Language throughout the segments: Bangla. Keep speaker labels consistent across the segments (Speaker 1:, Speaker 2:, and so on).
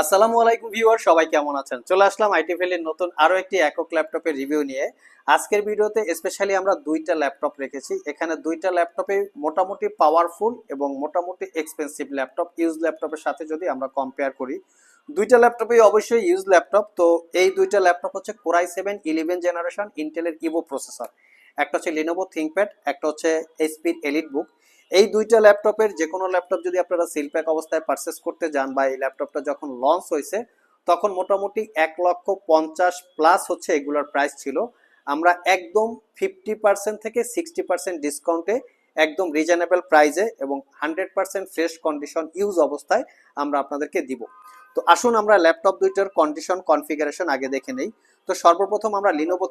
Speaker 1: আসসালামু আলাইকুম ভিউয়ার সবাই কেমন আছেন? চলে আসলাম আইটি ভ্যালির নতুন আরও একটি একক ল্যাপটপের রিভিউ নিয়ে। আজকের ভিডিওতে স্পেশালি আমরা দুইটা ল্যাপটপ রেখেছি। এখানে দুইটা ল্যাপটপে মোটামুটি পাওয়ারফুল এবং মোটামুটি এক্সপেন্সিভ ল্যাপটপ ইউজ ল্যাপটপের সাথে যদি আমরা কম্পেয়ার করি, দুইটা ল্যাপটপই অবশ্যই ইউজ ল্যাপটপ। তো এই দুইটা ল্যাপটপ হচ্ছে Core i seven eleven generation ইন্টেলের ইভো প্রসেসর একটা হচ্ছে লিনোভো থিঙ্কপ্যাড একটা হচ্ছে এইচপির এলিট বুক এই দুইটা ল্যাপটপের যে কোনো ল্যাপটপ যদি আপনারা সিল প্যাক অবস্থায় পারচেস করতে যান বা এই ল্যাপটপটা যখন লঞ্চ হয়েছে, তখন মোটামুটি এক লক্ষ পঞ্চাশ প্লাস হচ্ছে এগুলোর প্রাইস ছিল। আমরা একদম ফিফটি পার্সেন্ট থেকে সিক্সটি পার্সেন্ট ডিসকাউন্টে একদম রিজনেবল প্রাইজে এবং hundred percent fresh condition use অবস্থায় আমরা আপনাদেরকে দিব। তো আসুন আমরা ল্যাপটপ দুইটার কন্ডিশন কনফিগারেশন আগে দেখে নেই। তো সর্বপ্রথম আমরা লিনোভো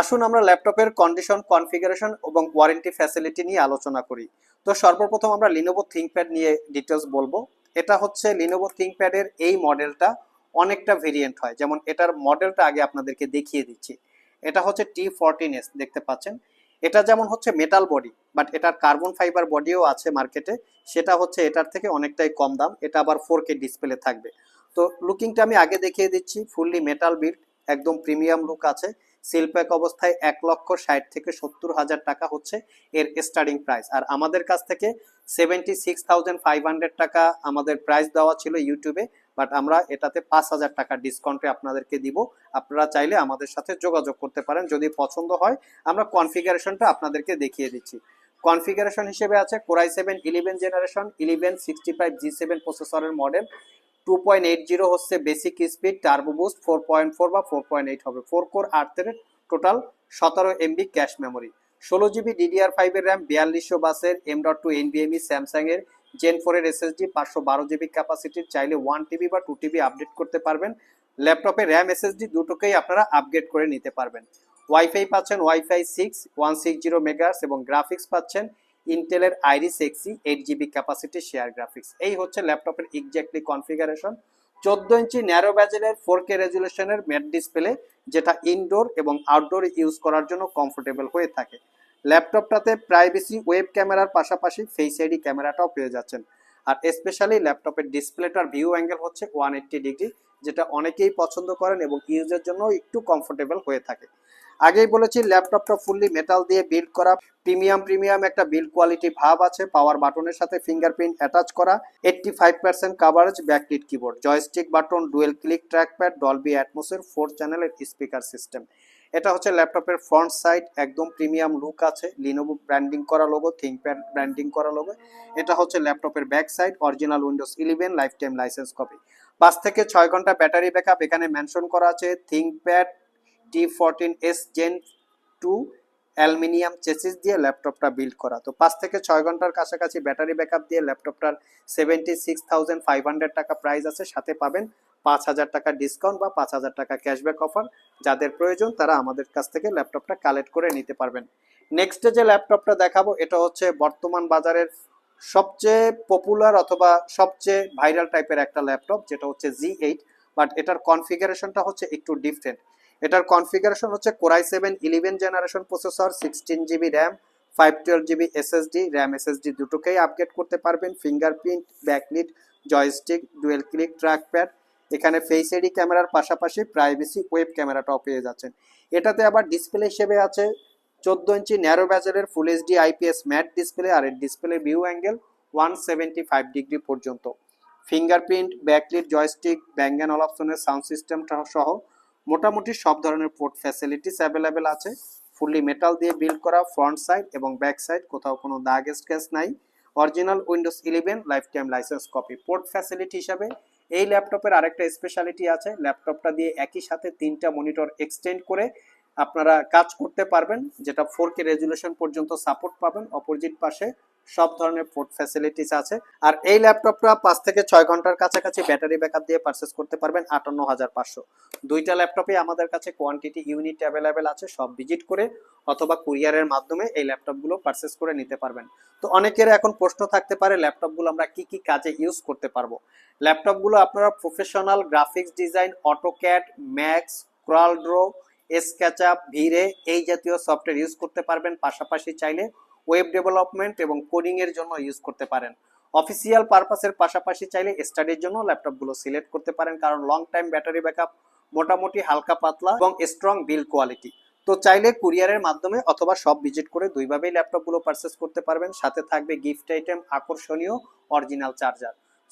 Speaker 1: আসুন আমরা ল্যাপটপের কন্ডিশন কনফিগারেশন এবং ওয়ারেন্টি ফ্যাসিলিটি নিয়ে আলোচনা করি। তো সর্বপ্রথম আমরা লিনোভো থিঙ্কপ্যাড নিয়ে ডিটেলস বলব। এটা হচ্ছে লিনোভো থিঙ্কপ্যাডের এই মডেলটা অনেকটা ভেরিয়েন্ট হয়। যেমন এটার মডেলটা আগে আপনাদেরকে দেখিয়ে দিচ্ছি। এটা হচ্ছে টি ফোরটিন এস দেখতে পাচ্ছেন? এটা যেমন হচ্ছে মেটাল বডি বাট এটার কার্বন ফাইবার বডিও আছে মার্কেটে সেটা হচ্ছে এটার থেকে অনেকটাই কম দাম। এটা আবার ফোর কে ডিসপ্লে থাকবে। তো লুকিংটা আমি আগে দেখিয়ে দিচ্ছি। ফুললি মেটাল বিল্ড একদম প্রিমিয়াম লুক আছে। সিলপ্যাক অবস্থায় এক লক্ষ ষাট থেকে সত্তর হাজার টাকা হচ্ছে এর স্টার্টিং প্রাইস আর আমাদের কাছ থেকে seventy six thousand five hundred টাকা আমাদের প্রাইস দেওয়া ছিল ইউটিউবে বাট আমরা এটাতে পাঁচ হাজার টাকা ডিসকাউন্টে আপনাদেরকে দিব। আপনারা চাইলে আমাদের সাথে যোগাযোগ করতে পারেন। যদি পছন্দ হয়, আমরা কনফিগারেশনটা আপনাদেরকে দেখিয়ে দিচ্ছি। কনফিগারেশন হিসেবে আছে Core i seven eleven generation eleven sixty five G seven প্রসেসরের model two point eight zero হচ্ছে basic speed turbo boost four point four বা ফোর পয়েন্ট এইট হবে। ফোর কোর আট থেকে টোটাল সতেরো এমবি ক্যাশ মেমোরি ষোলো জিবি ডিডিআর ফাইভের র্যাম বিয়াল্লিশশো বাসের এম ডট টু এনবিএমই স্যামসাং এর জেন ফোরের এসএসডি পাঁচশো বারো জিবি ক্যাপাসিটির চাইলে ওয়ান টিবি বা টু টিবি আপডেট করতে পারবেন। ল্যাপটপে র্যাম এসএসডি দুটোকেই আপনারা আপগ্রেড করে নিতে পারবেন। ওয়াইফাই পাচ্ছেন WiFi six one six zero মেগাস এবং গ্রাফিক্স পাচ্ছেন ইন্টেলের Iris Xe eight GB capacity share graphics এই হচ্ছে ল্যাপটপের এক্স্যাক্টলি কনফিগারেশন চোদ্দ ইঞ্চি ন্যারো ব্যাজেলের ফোর কে রেজুলেশনের ম্যাট ডিসপ্লে যেটা ইনডোর এবং আউটডোর ইউজ করার জন্য কমফোর্টেবল হয়ে থাকে। ল্যাপটপটাতে প্রাইভেসি ওয়েব ক্যামেরার পাশাপাশি ফেস আইডি ক্যামেরাটাও পেয়ে যাচ্ছেন। আর স্পেশালি ল্যাপটপের ডিসপ্লেটার ভিউ অ্যাঙ্গেল হচ্ছে ওয়ান এইট্টি ডিগ্রি যেটা অনেকেই পছন্দ করেন এবং ইউজের জন্য একটু কমফোর্টেবল হয়ে থাকে। আগেই বলেছি, ল্যাপটপটা ফুললি মেটাল দিয়ে বিল্ড করা। প্রিমিয়াম প্রিমিয়াম একটা বিল্ড কোয়ালিটি ভাব আছে পাওয়ার বাটনের সাথে ফিঙ্গারপ্রিন্ট অ্যাটাচ করা। Eighty five percent coverage backlit keyboard joystick button dual click trackpad Dolby অ্যাটমোসের four চ্যানেলের স্পিকার সিস্টেম এটা হচ্ছে ল্যাপটপের ফ্রন্ট সাইড একদম প্রিমিয়াম লুক আছে লিনোভো ব্র্যান্ডিং করা লোগো থিঙ্কপ্যাড ব্র্যান্ডিং করা লোগো এটা হচ্ছে ল্যাপটপের back side original Windows eleven lifetime licence copy পাঁচ থেকে ছয় ঘণ্টা ব্যাটারি ব্যাকআপ এখানে মেনশন করা আছে ThinkPad T fourteen S gen two aluminium chassis দিয়ে ল্যাপটপটা বিল্ড করা। তো পাঁচ থেকে ছয় ঘণ্টার কাছাকাছি ব্যাটারি ব্যাকআপ দিয়ে ল্যাপটপটার seventy six thousand five hundred টাকা প্রাইস আছে। সাথে পাবেন পাঁচ হাজার টাকা ডিসকাউন্ট বা পাঁচ হাজার টাকা ক্যাশব্যাক অফার যাদের প্রয়োজন তারা আমাদের কাছ থেকে ল্যাপটপটা কালেক্ট করে নিতে পারবেন। নেক্সটে যে ল্যাপটপটা দেখাবো, এটা হচ্ছে বর্তমান বাজারের সবচেয়ে পপুলার অথবা সবচেয়ে ভাইরাল টাইপের একটা ল্যাপটপ, যেটা হচ্ছে জি এইট বাট এটার কনফিগারেশনটা হচ্ছে একটু ডিফারেন্ট এটার কনফিগারেশন হচ্ছে core i seven eleven generation processor sixteen GB RAM five twelve GB SSD RAM SSD দুটোকেই আপগ্রেড করতে পারবেন। Fingerprint backlit joystick dual click trackpad এখানে ফেস এডি ক্যামেরার পাশাপাশি প্রাইভেসি ওয়েব ক্যামেরাটাও পেয়ে যাচ্ছেন। এটাতে আবার ডিসপ্লে হিসেবে আছে চোদ্দ ইঞ্চি narrow ব্যাজেলের full HD IPS matte display আর এর display view angle one seventy five degree পর্যন্ত। ফিঙ্গারপ্রিন্ট ব্যাকলিট জয়স্টিক ব্যাঙ্গান অপশনের সাউন্ড সিস্টেমটা সহ মোটামুটি সব ধরনের পোর্ট ফ্যাসিলিটিস অ্যাভেলেবেল আছে। ফুললি মেটাল দিয়ে বিল্ড করা ফ্রন্ট সাইড এবং ব্যাক সাইড কোথাও কোনো দাগ স্ক্র্যাচ নাই। Original Windows eleven lifetime licence copy port facility হিসাবে। এই ল্যাপটপের আরেকটা স্পেশালিটি আছে ল্যাপটপটা দিয়ে একই সাথে তিনটা মনিটর এক্সটেন্ড করে আপনারা কাজ করতে পারবেন, যেটা ফোর কে রেজুলেশন পর্যন্ত সাপোর্ট পাবেন অপোজিট পাশে সব ধরনের পোর্ট ফ্যাসিলিটিস আছে। আর এই ল্যাপটপটা পাঁচ থেকে ছয় ঘণ্টার কাছাকাছি ব্যাটারি ব্যাকআপ দিয়ে পারচেস করতে পারবেন আটান্ন হাজার পাঁচশো। দুইটা ল্যাপটপে আমাদের কাছে কোয়ান্টিটি ইউনিট অ্যাভেলেবেল আছে, সব ভিজিট করে অথবা কুরিয়ারের মাধ্যমে এই ল্যাপটপগুলো পারচেস করে নিতে পারবেন। তো অনেকের এখন প্রশ্ন থাকতে পারে ল্যাপটপগুলো আমরা কি কি কাজে ইউজ করতে পারব? ল্যাপটপগুলো আপনারা professional graphics design AutoCAD Max CorelDRAW SketchUp VRay এই জাতীয় সফটওয়্যার ইউজ করতে পারবেন। পাশাপাশি চাইলে ওয়েব ডেভেলপমেন্ট এবং কোডিং এর জন্য ইউজ করতে পারেন। অফিসিয়াল পারপাসের পাশাপাশি চাইলে স্টাডির জন্য ল্যাপটপগুলো সিলেক্ট করতে পারেন, কারণ লং টাইম ব্যাটারি ব্যাকআপ মোটামুটি হালকা পাতলা এবং স্ট্রং বিল কোয়ালিটি তো চাইলে কুরিয়ারের মাধ্যমে অথবা সব ভিজিট করে দুইভাবেই ল্যাপটপগুলো পারচেস করতে পারবেন। সাথে থাকবে গিফট আইটেম আকর্ষণীয় অরিজিনাল চার্জার